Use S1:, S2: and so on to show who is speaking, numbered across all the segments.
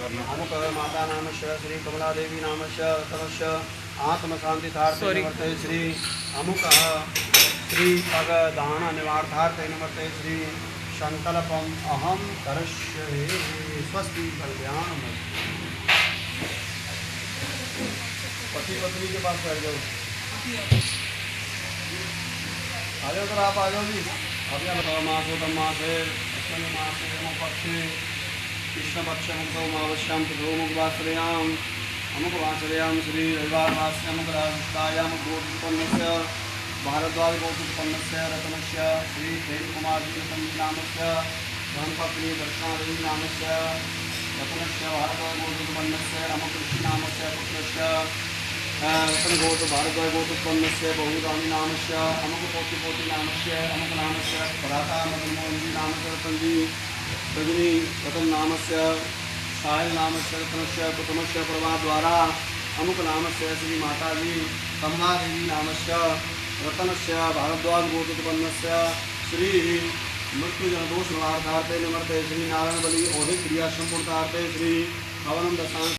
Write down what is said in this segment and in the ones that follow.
S1: अमुक माता नामस्य श्री कमला देवी तमस्य आत्मशान्तिथार्थे
S2: Sorry.
S1: नमस्ते श्री अमुकः श्री पगदान निवार्थार्थे नमस्ते श्री संकल्पम अहम करष्ये स्वस्ति कल्याण पति पत्नी के पास बैठ जाओ आ जाओ सर आप आ जाओ जी अब बताओ अश्विन मास है यमो पक्षे कृष्ण पक्ष मुक्तो मावश्याम तथो मुखवासरयाम अमुक वासरयाम श्री रविवार मास अमुक राजतायाम भारद्वाज गोत्पन्नस्य रत्नस्य श्री प्रेम कुमार जी रतन नामस्य धनपत्नी दर्शनादेवी नामस्य रत्नस्य भारद्वाज गोत्पन्नस्य रामकृष्ण नामस्य पुत्रस्य रतनगोत भारद्वयगोत्पन्नस्य बहुदानी नामस्य अमुक पोति पोति नामस्य अमुक नामस्य भ्राता मदनमोहनजी नामस्य रतनजी रजनी रतन नामस्य साहिल नामस्य रत्नस्य कुटुंबस्य प्रभाद्वारा अमुक नामस्य श्री माताजी कमला देवी नामस्य रतनस्य भारद्वाज गोत्पन्नस्य श्री मृत्युजनदोष निवारणार्थे निमर्ते श्री नारायण बलि औधिक क्रिया संपूर्णार्थे श्री भवनम दशांश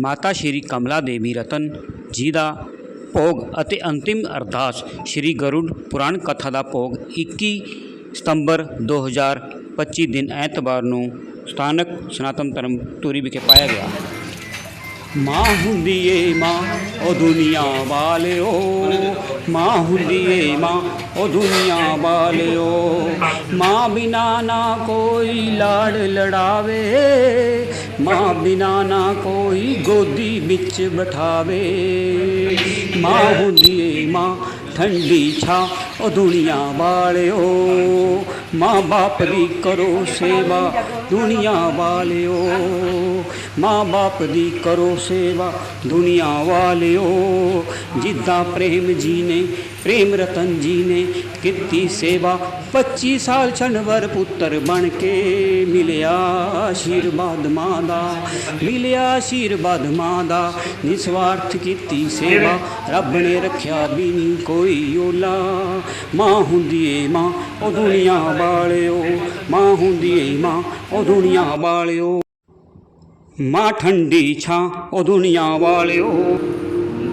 S2: ਮਾਤਾ ਸ਼੍ਰੀ ਕਮਲਾ ਦੇਵੀ ਰਤਨ ਜੀ ਦਾ ਭੋਗ ਅਤੇ ਅੰਤਿਮ ਅਰਦਾਸ ਸ਼੍ਰੀ ਗਰੁੜ ਪੁਰਾਣ ਕਥਾ ਦਾ ਭੋਗ 21 ਸਤੰਬਰ 2025 ਦਿਨ ਐਤਵਾਰ ਨੂੰ ਸਥਾਨਕ ਸਨਾਤਨ ਧਰਮ ਧੂਰੀ ਵਿਖੇ ਪਾਇਆ ਗਿਆ ਮਾਂ ਹੁੰਦੀ ਏ ਮਾਂ ਉਹ ਦੁਨੀਆ ਵਾਲਿਓ ਮਾਂ ਹੁੰਦੀ ਏ ਮਾਂ ਉਹ ਦੁਨੀਆ ਵਾਲਿਓ ਮਾਂ ਬਿਨਾ ਨਾ ਕੋਈ ਲਾੜ ਲੜਾਵੇ ਮਾਂ ਬਿਨਾ ਨਾ ਕੋਈ ਗੋਦੀ ਵਿੱਚ ਬਿਠਾਵੇ ਮਾਂ ਹੁੰਦੀ ਏ ਮਾਂ ठंडी छा, ओ दुनिया वालियो माँ बाप दी करो सेवा, दुनिया वालियो माँ बाप दी करो सेवा, दुनिया वाले जिदा प्रेम जी ने ਪ੍ਰੇਮ ਰਤਨ ਜੀ ਨੇ ਕੀਤੀ ਸੇਵਾ। 25 ਸਾਲ ਛਣਵਰ ਪੁੱਤਰ ਬਣ ਕੇ ਮਿਲਿਆ ਆਸ਼ੀਰਵਾਦ ਮਾਂ ਦਾ। ਮਿਲਿਆ ਆਸ਼ੀਰਵਾਦ ਮਾਂ ਦਾ, ਨਿਸਵਾਰਥ ਕੀਤੀ ਸੇਵਾ। ਰੱਬ ਨੇ ਰੱਖਿਆ ਵੀ ਨਹੀਂ ਕੋਈ ਓਲਾ। ਮਾਂ ਹੁੰਦੀ ਏ ਮਾਂ, ਉਹ ਦੁਨੀਆ ਵਾਲਿਓ। ਮਾਂ ਹੁੰਦੀ ਏ ਮਾਂ, ਉਹ ਦੁਨੀਆ ਵਾਲਿਓ। ਮਾਂ ਠੰਡੀ ਛਾਂ, ਉਹ ਦੁਨੀਆ ਵਾਲਿਓ।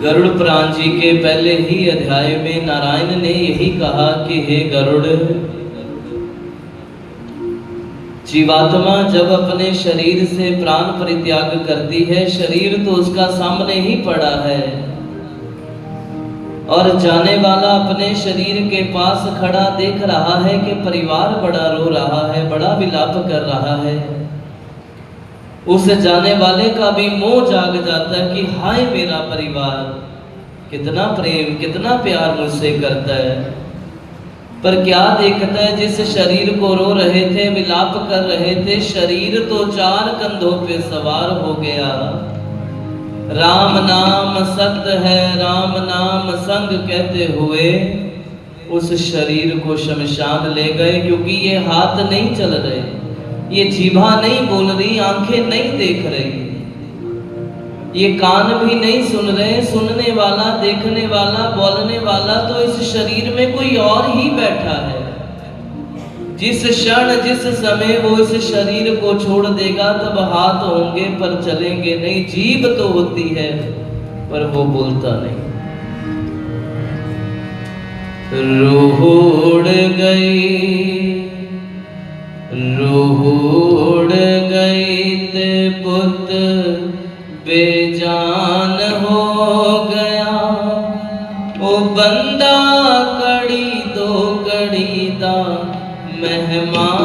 S3: गरुड़ पुराण जी के पहले ही अध्याय में नारायण ने यही कहा कि हे गरुड़, जीवात्मा जब अपने शरीर से प्राण परित्याग करती है, शरीर तो उसका सामने ही पड़ा है। और जाने वाला अपने शरीर के पास खड़ा देख रहा है कि परिवार बड़ा रो रहा है, बड़ा विलाप कर रहा है। उस जाने वाले का भी मोह जाग जाता है कि हाय मेरा परिवार, कितना प्रेम, कितना प्यार मुझसे करता है। पर क्या देखता है, जिस शरीर को रो रहे थे, विलाप कर रहे थे, शरीर तो चार कंधों पे सवार हो गया। राम नाम सत्य है, राम नाम संग कहते हुए उस शरीर को शमशान ले गए, क्योंकि ये हाथ नहीं चल रहे। ये जीभा नहीं बोल रही, आँखें नहीं देख रही। ये कान भी नहीं सुन रहे, सुनने वाला, देखने वाला, बोलने वाला तो इस शरीर में कोई और ही बैठा है। जिस क्षण, जिस समय वो इस शरीर को छोड़ देगा, तब हाथ होंगे पर चलेंगे नहीं, जीभ तो होती है, पर वो बोलता नहीं। रूह गई। रूड़ गई ते पुत बेजान हो गया। ओ बंदा कड़ी दो कड़ी दा मेहमान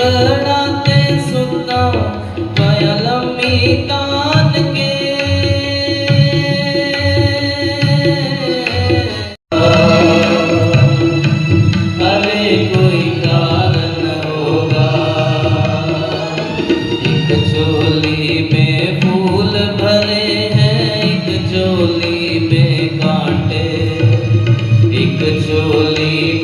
S3: पकड़ाते सुनता बयलमी तान अरे कोई कारण होगा, एक चोली में फूल भरे हैं, एक चोली में कांटे, एक चोली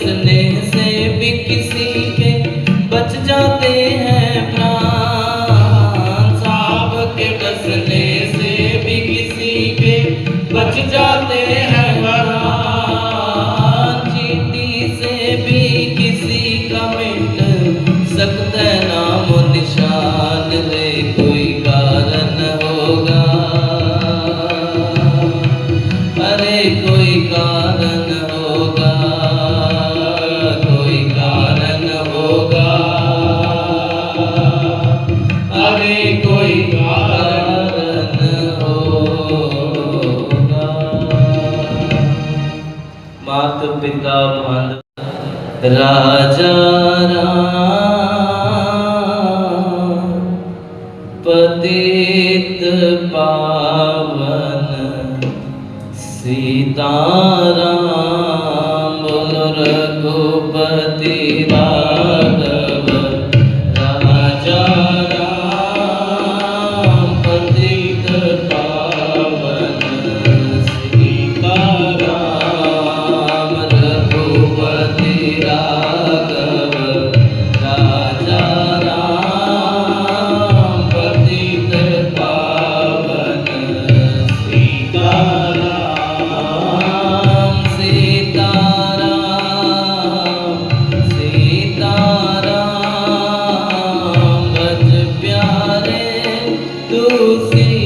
S3: स्नेह से भी किसी के बच जाते तू सीताराम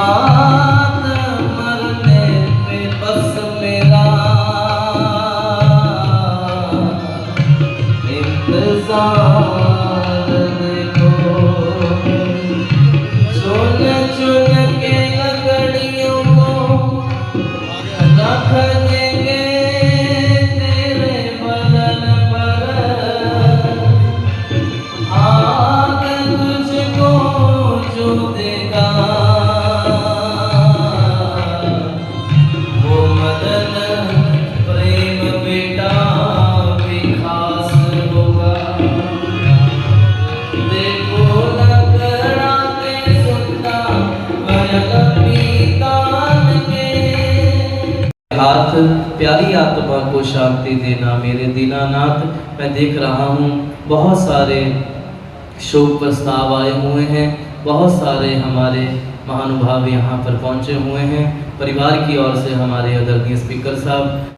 S3: 아. को शांति देना मेरे दीनानाथ। मैं देख रहा हूँ, बहुत सारे शोक प्रस्ताव आए हुए हैं, बहुत सारे हमारे महानुभाव यहाँ पर पहुँचे हुए हैं। परिवार की ओर से हमारे आदरणीय स्पीकर साहब